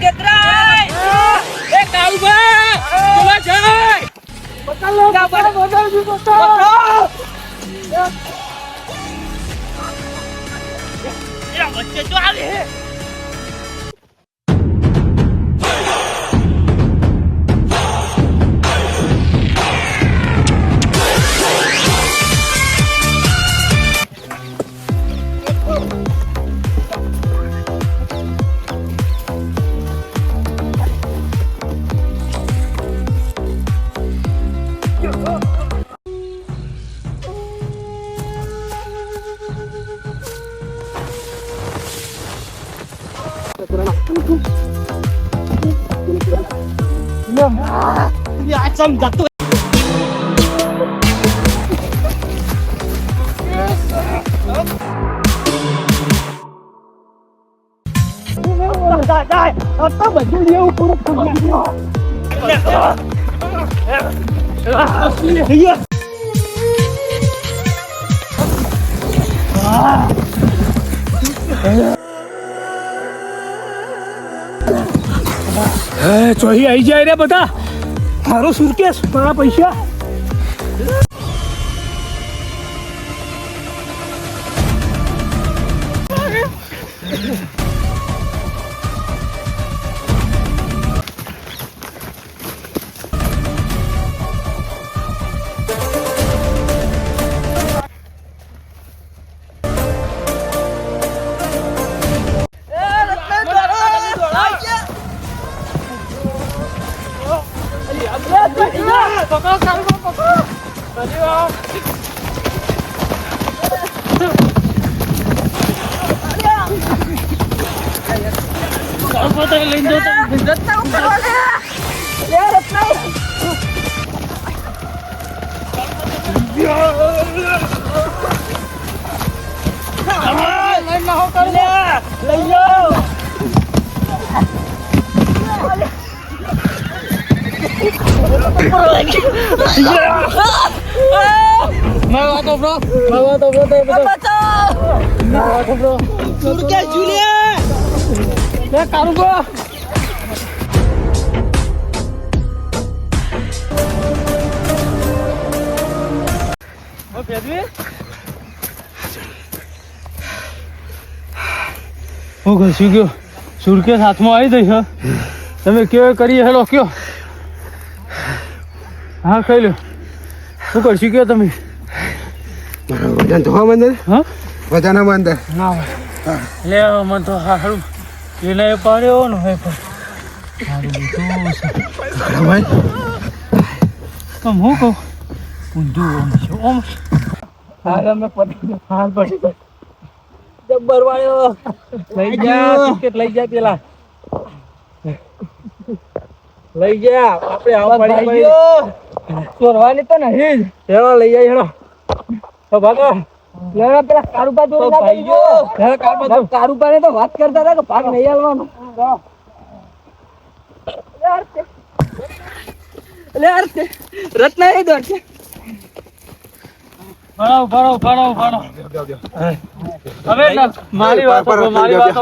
આ હીરો જતો શિખર આ રહ્યો છે સુરકેશ સહીના હાથમાં હીરો જ લાગે ના. આ હીરો જતો. ઓય ઓય ઓય ઊભો રે સુરકેશ લાય સુરકેશ લાય આવી જાય રે બધા. મારો સુરકેશ મારા લે દોડે લે લે કેતરાય એ કાળુબા બોલા જાય પકડ લો પકડ પકડ જી પકડ વચ્ચે જો આવે આ સમજાતું એ ચોહી આવી જાય રે બધા મારો સુરકેસ મારા પૈસા હું ઘસી ગયો સુરકેસ હાથમાં આવી દઈશ છે તમે કયો કરીએ હેલો કયો? હા ખાઈ લો. શું કરશું કયો તમે? વજન ધોવા મંદિર? હા? વજન મંદિર? ના લે મને તો હા સારું એને પાડ્યો ને હે પણ હું કહું? ઊંધું ઓમ છે ઓમ અમે પડી હાલ પડી જબ્બર વાળ્યો લઈ જા ટિકિટ લઈ જા પેલા. લઈ જા આપણે આવા પડી ચોરવાની તો નહીં હેડો લઈ જાય હેડો. તો ભાગો. લેવા પેલા કારુબા જોડે ના ભાઈ જો હે ને તો વાત કરતા હતા કે ભાગ નહીં આલવાનો લે યાર તે એ દોડ છે. ભણો ભણો ભણો ભણો. હવે મારી વાત મારી વાત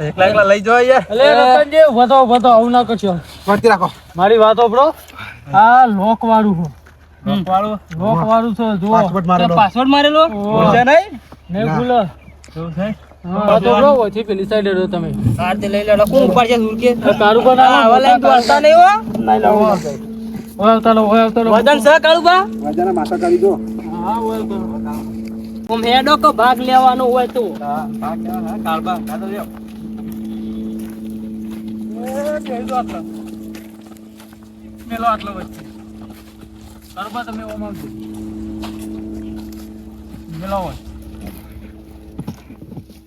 એકલા એકલા લઈ જવા યાર અલે રતનજી, વધો વધો આવું ના કરશો. રાખો. મારી વાત સાંભળો આ લોક વાળું વાળું છે જુઓ. પાસપોર્ટ મારેલો. પાસવર્ડ મારેલો? ભૂલશે નહીં? નહીં ભૂલો. છે? ભાગ લેવાનો હોય તો. મેલો આટલો વચ્ચે. કાળુબા, તમે ઓમ આવજો. મેલો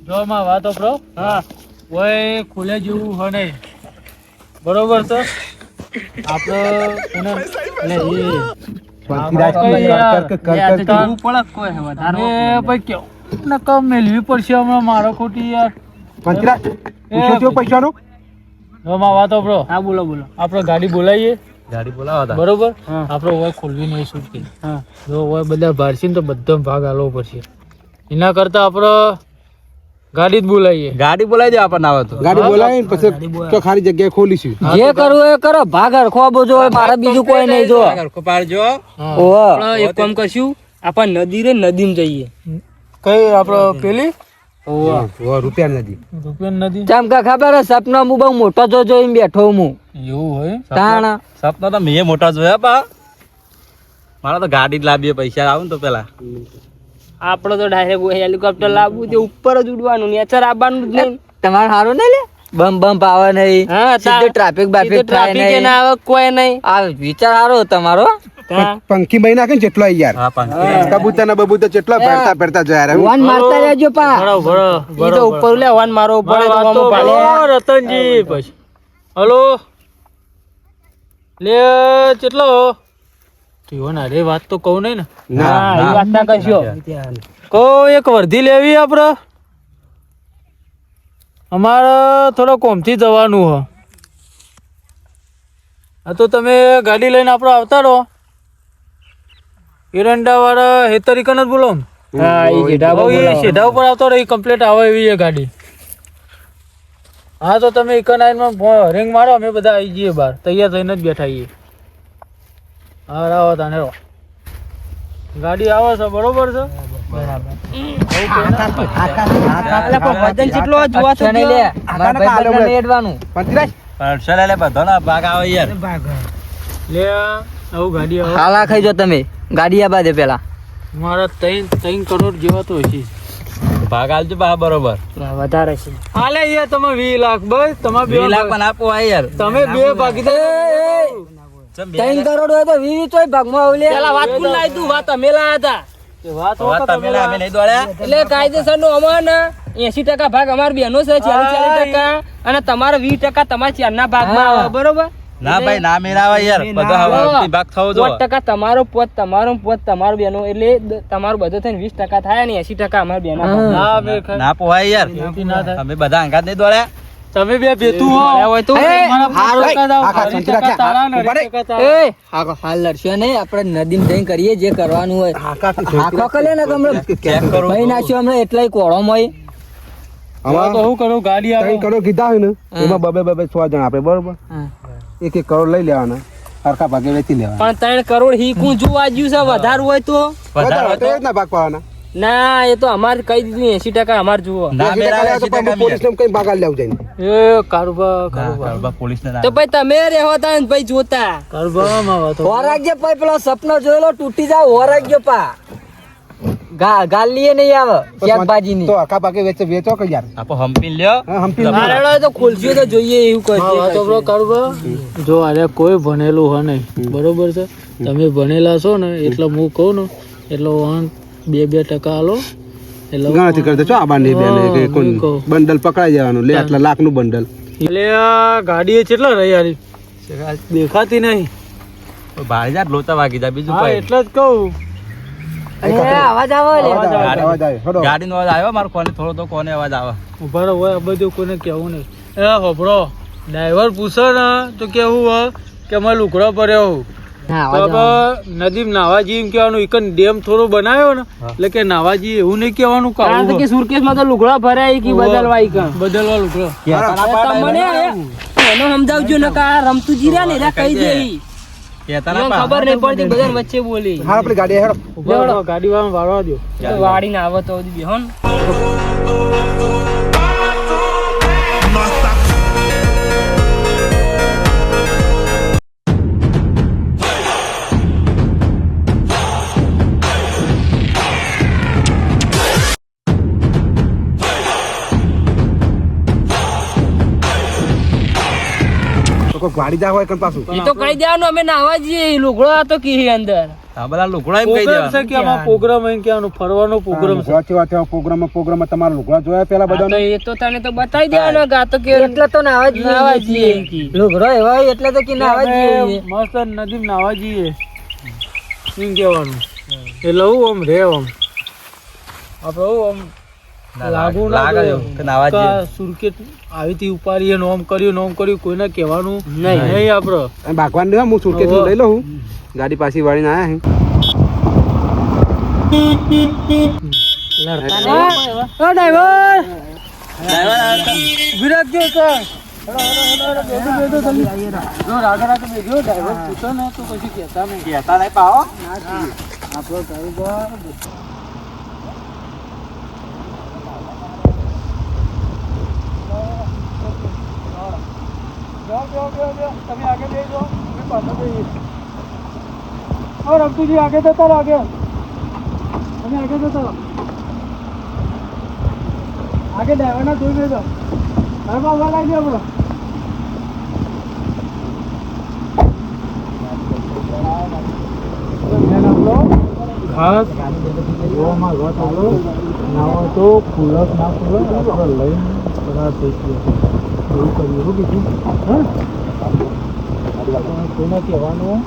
જો માં વાતો પ્રો હા. ઓય ખુલે જેવું હોય નહીં. બરોબર તો આપણે એને એટલે એ પંકીરાજ કઈ યાર. કર કર કર કર કર. જોવું પડે કોઈ હવે વધારે અરે ભાઈ કેવું? નકમ મેળવી પડશે હમણાં મારો ખોટી યાર. પંકીરાજ પૂછ્યો થયો પૈસાનો? માં વાતો બ્રો હા બોલો બોલો. આપણે ગાડી બોલાવીએ. ગાડી બોલાવો બરોબર? હા. આપણે ઓય ખોલવી નહીં હા. જો ઓય બધા ભારશે ને તો બધો ભાગ આલવો પડશે. એના કરતા આપણે ગાડી જ બોલાવીએ ગાડી બોલાવી દે આપણને આવે તો. ગાડી બોલાવી પછી તો ખાલી જગ્યાએ ખોલીશું. જે કરવું એ કરો ભાગ હરખો બોજો મારે બીજું કોઈ નહીં જો. પાડજો હા. ઓહો. આપણે એક કામ કરશું આપણે નદી રે નદીમાં જઈએ. કઈ આપણે પેલી? રૂપિયા નદી. રૂપિયા નદી? ચમ કે ખબર હે? સપના હું બહુ મોટો જો જોઈને બેઠો હું. એવું હોય? તાણા. સપના તો મેં મોટા જોયા પા. મારા તો ગાડી જ લાવીએ પૈસા આવું ને તો પેલા. આપણે તો ડાયરેક્ટ હેલિકોપ્ટર લાવવું તે ઉપર જ ઉડવાનું નેચર આવવાનું જ નહીં. તમારે સારું નહીં લે? બમ બમ આવે નહીં. હા સીધે ટ્રાફિક બાફિક ટ્રાફિક નહીં. ના આવે કોઈ નહીં. આ વિચાર સારો તમારો. પંખી ભાઈ નાખે ને જેટલો યાર કબૂતર ને બબૂતર જેટલો ફેરતા ફેરતા જાય રે. વન મારતા રહેજો પા. ઈ તો ઉપર લેવાનું મારો ઉપર વાત તો રતનજી પછી. હલો. લે ચેટલો તીવો ના રે વાત તો કહું નહીં ને. ના એ વાત ના કરશો. કો એક વર્ધી લેવી આપડે? અમારે થોડો કોમથી જવાનું હ. હા તો તમે ગાડી લઈને આપણે આવતા રહો. એરંડા વાળા હેતરીકન જ બોલો હા એ સીધા ઉપર આવતો રહી કમ્પ્લીટ આવે એવી છે ગાડી. હા તો તમે ઇકન આઈનમાં રિંગ મારો અમે બધા આવી જઈએ બહાર. તૈયાર થઈને જ બેઠા છીએ હા રાવો તાને રહો. ગાડી આવે છે બરોબર છે? બરાબર. લે ભાઈ ભાગ આવે. ગાડી હાલા ખાઈ જો તમે. ગાડી આ દે પેલા. મારા ત્રણ ત્રણ કરોડ જેવા તો છે ભાગ આલજો બા બરોબર. વધારે છે. હાલે યાર તમે વીસ લાખ બસ તમે બે પણ આપો આ યાર. તમે બે ભાગીદાર ત્રણ કરોડ હોય તો વીવી ચોય ભાગમાં આવલે. પેલા વાત કુલ લાવી તું વાત અમે લાયા હતા વાત વાત તમે લા, અમે નહીં દોડ્યા. એટલે કાયદેસરનું અમાર ને એસી ટકા ભાગ અમાર બેનો છે ચાલીસ ચાલીસ ટકા. અને તમારા વીસ ટકા તમારા ચારના ભાગમાં આવે બરોબર? ના ભાઈ ના મેળાવા યાર બધો હવાથી ભાગ થવો જો પોત ટકા તમારો પોત તમારો પોત તમારો બેનો એટલે તમારો બધું થઈને વીસ ટકા થાય ને એસી ટકા અમાર બેનો ના બે ના પોહાય યાર એથી ના થાય અમે બધા અંગાત નહીં દોડ્યા તમે બે બેતું હો હોય તો હાલ લડશો ને આપણે નદીમ જઈને કરીએ જે કરવાનું હોય હાકો કલે ને કરો ભાઈ નાખ્યો હમણાં એટલાય કોળો મય હવે તો શું કરું ગાડી આવે કરો કીધા હોય ને એમાં બબે બબે સો જણ આપે બરોબર એક એક કરોડ લઈ લેવાના. સરખા ભાગે વેચી લેવાના. પણ ત્રણ કરોડ હીકું જોવા જ્યું છે વધારે હોય તો? વધારે હોય તો? એ ના ભાગ પાવાના ના એ તો અમારે કહી દીધું એસી ટકા અમારે જુઓ. પોલીસ ને કઈ ભાગ લેવું જાય એ કારુબા કારુબા પોલીસ ને તો ભાઈ તમે રહેવો તા ને ભાઈ જોતા. કારુબા માં હોરાગ્ય પાઈ પેલો સપનો જોયેલો તૂટી જાવ હોરાગ્ય પા. ગાલીએ નહીં આવે શાકભાજી ની તો આખા પાકે વેચે વેચો કે યાર? આપો હમ્પી લ્યો. હમ્પી મારે તો ખોલજો તો જોઈએ એવું કરશે બ્રો કારુબા જો અરે કોઈ ભણેલું હોય નહીં. બરોબર છે? તમે ભણેલા છો ને એટલે હું કહું ને એટલે વાંક બે બે ટકા આલો. એટલે ગણતરી કરતા. છો આ બાંધી બેન કે કોણ બંડલ પકડાઈ જવાનું? લે આટલા લાખનું બંડલ. એટલે આ ગાડી એ કેટલા રહી યારી દેખાતી નહીં. ભાઈ જા લોતા વાગી જા બીજું એટલે જ કહું. અવાજ આવે લે. અવાજ આવે ગાડી નો અવાજ આવ્યો? મારો કોને થોડો તો કોને અવાજ આવે? ઊભા રહો હોય આ બધું કોને કેવું નહીં. એ હોભળો. ડ્રાઈવર પૂછો ને તો કેવું હોય કે મેં લુકડો ભર્યો હોઉં. હા તો અવાજ આવે. હવે નદીમ નાવાજી એમ કહેવાનું એકન ડેમ થોડો બનાવ્યો ને એટલે કે નાવાજી એવું નહીં કેવાનું કારણ કે સુરકેશમાં તો લુગડા ભરાય કે બદલવા ઈ બદલવા લુગડો. તમને એનો સમજાવજો ને કા આ રમતું જીરા ને એરા કહી દે ઈ. કેતા એને ના ખબર નહીં પડતી બધા વચ્ચે બોલી. હા આપણી ગાડી હેડો. ઊભા ગાડી વાળા વાળવા દો વાડીને આવે તો બેહો કોઈ ગાડી જા હોય કન પાછું? એ તો કહી દેવાનું અમે નાવા જઈએ. લુગડો તો કી અંદર. હા બલા લુગડા એમ કહી પ્રોગ્રામ છે કે આમાં પ્રોગ્રામ એમ કહેવાનું ફરવાનો પ્રોગ્રામ છે? કેવા કેવા પ્રોગ્રામ પ્રોગ્રામ તમારા લુગડા જોયા પેલા આ તો બધા એ તો તને તો બતાવી દેવાનો કે આ તો કે એટલે તો નાવા જઈએ નાવા જઈએ. લુગડો એવા એટલે તો કે નાવા જઈએ મસ્ત નદી નાવા જઈએ. એમ કહેવાનું. એટલે હું આમ રે આમ. આપણે હું આમ લાગુ ના લાગે કે નાવા. સુરકેટ આવી હતી ઉપાડીએ નોમ કર્યું નોમ કર્યું કોઈને કહેવાનું નહીં. નહીં આપણે ભગવાન દે હું સુરકેત લઈ લઉં ગાડી પાછી વાળીને આયા ડ્રાઈવર! વિરાટ જો તો જો રાગા રાગા બેજો ડ્રાઈવર પૂછો ને તો પછી કહેતા નહીં કહેતા નહીં પાવો આપણો ડ્રાઈવર જાઓ, જાઓ, જાઓ, જાઓ. તમે આગળ જઈ જાઓ. અમે પાછળ જઈએ. ઓ રમતુજી, આગળ જતા રહો, આગળ. તમે આગળ જતા રહો. આગળ ડ્રાઈવરના જોઈ લેજો. હવે ઊભા લાગી આપણો ઘાસ ગોમાં ઘાસ આપણો. નાવા તો ફૂલક ના ફૂલક આપણે લઈને બધા થઈ ગયા. એવું કર્યું શું કીધું? હા કોઈને કહેવાનું?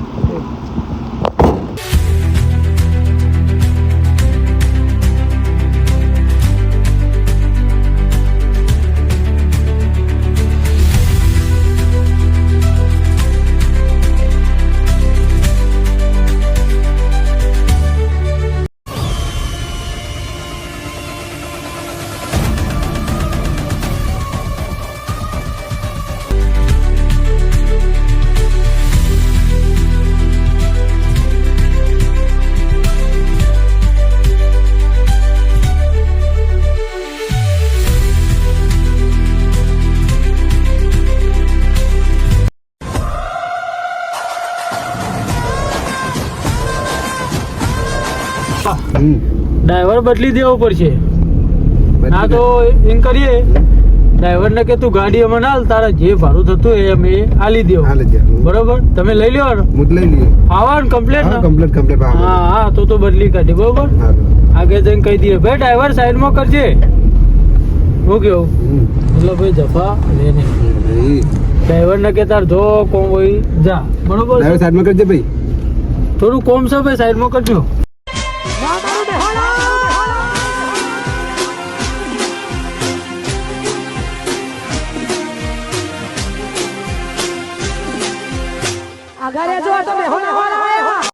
ડ્રાઈવર બદલી દેવો પડશે. ના તો એમ કરીએ. ડ્રાઈવરને કે તું ગાડી અમે ના તારા જે ભાડું થતું એ અમે આલી દેવો બરોબર? તમે લઈ લ્યો ને લઈ લઈએ. આવા કમ્પ્લેટ હા ને. કમ્પ્લીટ કમ્પ્લીટ હા હા તો તો બદલી કાઢી બરોબર? આગળ જઈને કહી દઈએ ભાઈ ડ્રાઈવર સાઈડમાં કરજે. હું કેવું એટલે ભાઈ જફા લે નહીં ડ્રાઈવર ને કે તાર જો કોમ હોય જા. બરોબર? ડ્રાઈવર સાઈડમાં કરજે ભાઈ. થોડું કોમ છે ભાઈ સાઈડમાં કરજો.